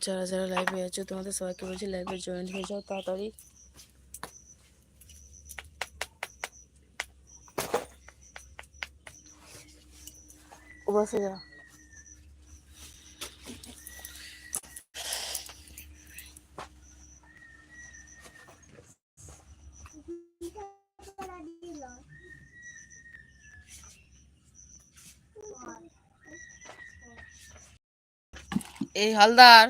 যারা যারা লাইভে আছো তোমাদের সবাইকে বলছি লাইভে জয়েন হয়ে যাও তাড়াতাড়ি। বসে যা এই হালদার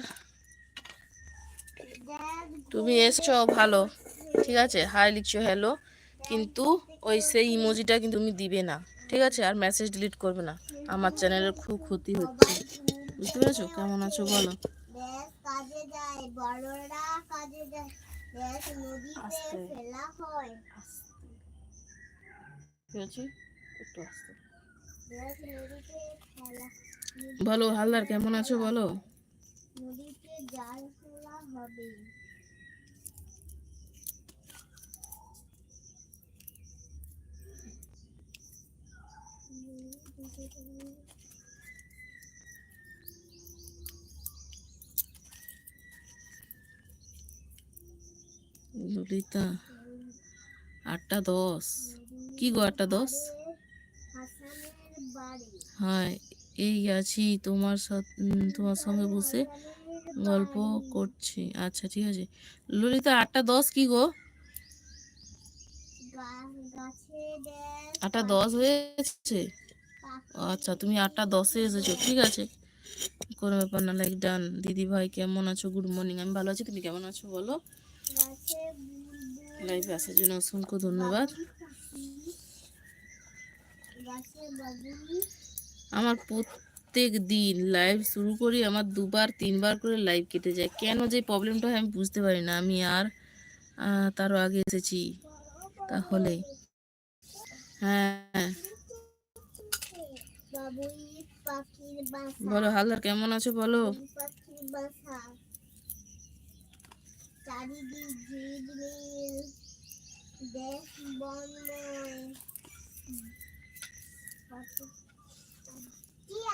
তুমি এসছো ভালো। ঠিক আছে হাই লিখছো হ্যালো কিন্তু ওই সেই ইমোজিটা কিন্তু তুমি দিবে না। ঠিক আছে আর মেসেজ ডিলিট করবে না। আমার চ্যানেলের খুব ক্ষতি হচ্ছে। বুঝতে পেরেছ? কেমন আছো বলো? বলো হালদার কেমন আছো বলো? নদীতে জাল ফেলা হবে। ললিতা আটটা দশ। কি গো আটটা দশ? হ্যাঁ। এই আছি, তোমার তোমার সঙ্গে বসে গল্প করছি। আচ্ছা ঠিক আছে। ললিতা, আটটা দশ কি গো? আটটা দশ হয়েছে? আচ্ছা তুমি আটটা দশে এসেছ, ঠিক আছে। কোনো ব্যাপার না লাইক ডান দিদি ভাই কেমন আছো? গুড মর্নিং আমি ভালো আছি, তুমি কেমন আছো বলো? লাইভে আসার জন্য অসংখ্য ধন্যবাদ। আমার প্রত্যেক দিন লাইভ শুরু করি, আমার দুবার, তিনবার করে লাইভ কেটে যায়। কেন যে প্রবলেমটা হয় আমি বুঝতে পারি না। আমি আর তারও আগে এসেছি। তাহলে হ্যাঁ। বলো, হালদার কেমন আছো বলো?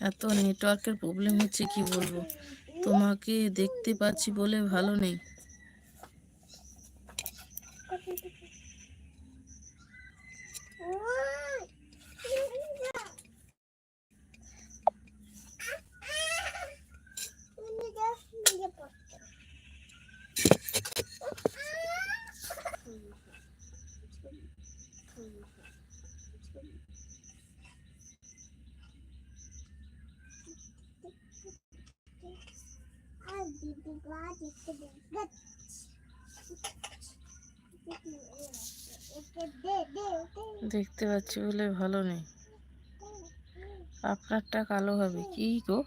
এত নেটওয়ার্কের প্রবলেম হচ্ছে কি বলব? তোমাকে দেখতে পাচ্ছি বলে ভালো নেই। দেখতে পাচ্ছি বলে ভালো নেই। আপনারটা কালো হবে। কি গো?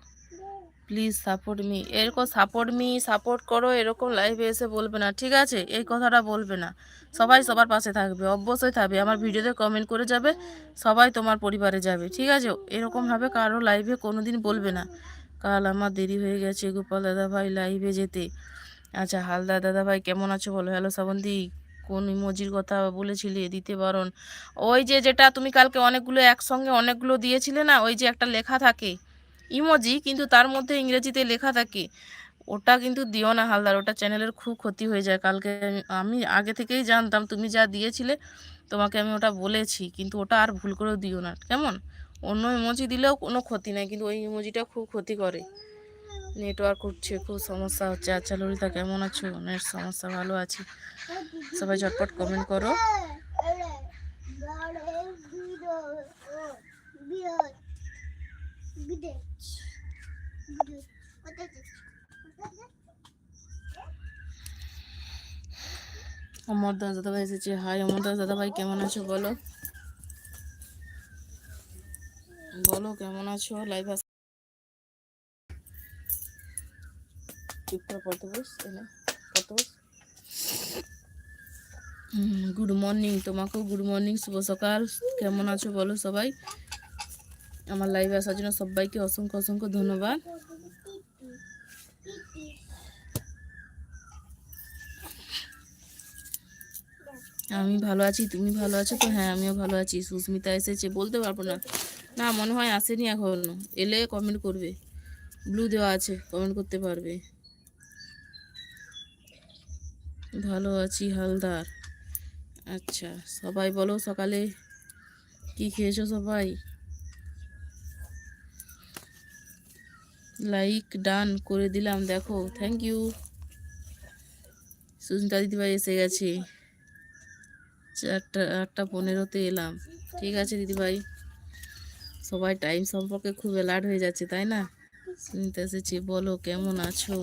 প্লিজ সাপোর্ট মি এরকম সাপোর্ট মি সাপোর্ট করো, এরকম লাইভে এসে বলবে না। ঠিক আছে? এই কথাটা বলবে না। সবাই সবার পাশে থাকবে, অবশ্যই থাকবে। আমার ভিডিওতে কমেন্ট করে যাবে, সবাই তোমার পরিবারে যাবে। ঠিক আছে? এরকমভাবে কারও লাইভে কোনো দিন বলবে না। কাল আমার দেরি হয়ে গেছে গোপাল দাদা ভাই লাইভে যেতে। আচ্ছা হালদা দাদা ভাই কেমন আছো বলো? হ্যালো শ্রাবন্তী কোন ইমোজির কথা বলেছিলে? দিতে পারন ওই যে যেটা তুমি কালকে অনেকগুলো একসঙ্গে অনেকগুলো দিয়েছিলে না, ওই যে একটা লেখা থাকে। ইমোজি, কিন্তু তার মধ্যে ইংরেজিতে লেখা থাকে। ওটা কিন্তু দিও না হালদার, ওটা চ্যানেলের খুব ক্ষতি হয়ে যায়। কালকে আমি আগে থেকেই জানতাম, তুমি যা দিয়েছিলে, তোমাকে আমি ওটা বলেছি, কিন্তু ওটা আর ভুল করেও দিও না। কেমন? অন্য ইমোজি দিলেও কোনো ক্ষতি নাই, কিন্তু ওই ইমোজিটা খুব ক্ষতি করে। নেটওয়ার্ক উঠছে, খুব সমস্যা হচ্ছে। আচ্ছা ললিতা, কেমন আছো? নেট সমস্যা, ভালো আছি। সবাই ঝটপট কমেন্ট করো। অমর দাস দাদাভাই এসেছে। হাই অমর দাস দাদাভাই, কেমন আছো বলো? বলো, কেমন আছো? লাইভ আস পড়তে গুড মর্নিং তোমাকেও গুড মর্নিং শুভ সকাল। কেমন আছো বলো সবাই? আমার লাইভে আসার জন্য সবাইকে অসংখ্য অসংখ্য ধন্যবাদ। আমি ভালো আছি, তুমি ভালো আছো? তো হ্যাঁ আমিও ভালো আছি। সুস্মিতা এসেছে, বলতে পারব না। না, মনে হয় আসেনি এখনও। এলে কমেন্ট করবে। ব্লু দেওয়া আছে কমেন্ট করতে পারবে। ভালো আছি, হালদার। আচ্ছা সবাই বলো সকালে কি খেয়েছো সবাই? লাইক ডান করে দিলাম, দেখো। থ্যাংক ইউ সুস্মিতা দিদিভাই এসে গেছে। চারটা, আটটা পনেরোতে এলাম। ঠিক আছে দিদিভাই। সবাই টাইম সম্পর্কে খুব অ্যালার্ট হয়ে যাচ্ছে তাই না শুনতে এসেছি বলো কেমন আছো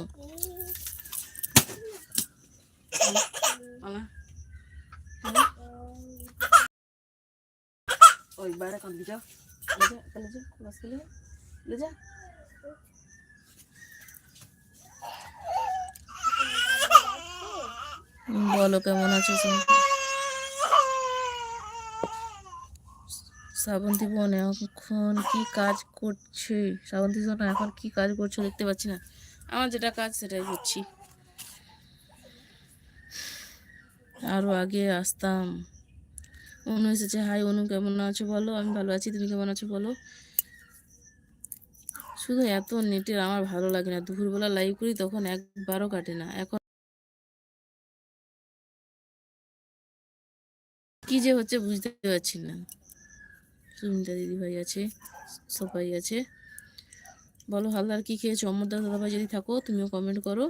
মামা, মামা। ওই বাইরে কান যা ले जा ले जा बस के लिए ले जा বলো কেমন আছো শুনি। শ্রাবন্তী বোন এখন কি কাজ করছে? শ্রাবন্তী বোন এখন কি কাজ করছ দেখতে পাচ্ছি না। আমার যেটা কাজ সেটাই করছি। আরও আগে আসতাম। অনু এসেছে, হাই অনু, কেমন আছো বলো? আমি ভালো আছি, তুমি কেমন আছো বলো? শুধু এত নেটের আমার ভালো লাগে না। দুপুরবেলা লাইভ করি, তখন একবারও কাটে না। এখন কি যে হচ্ছে বুঝতে পারছি না। সুমিতা দিদিভাই আছে? সবাই আছে। বলো হালদার কী খেয়েছো? অমরদা দাদাভাই যদি থাকো, তুমিও কমেন্ট করো।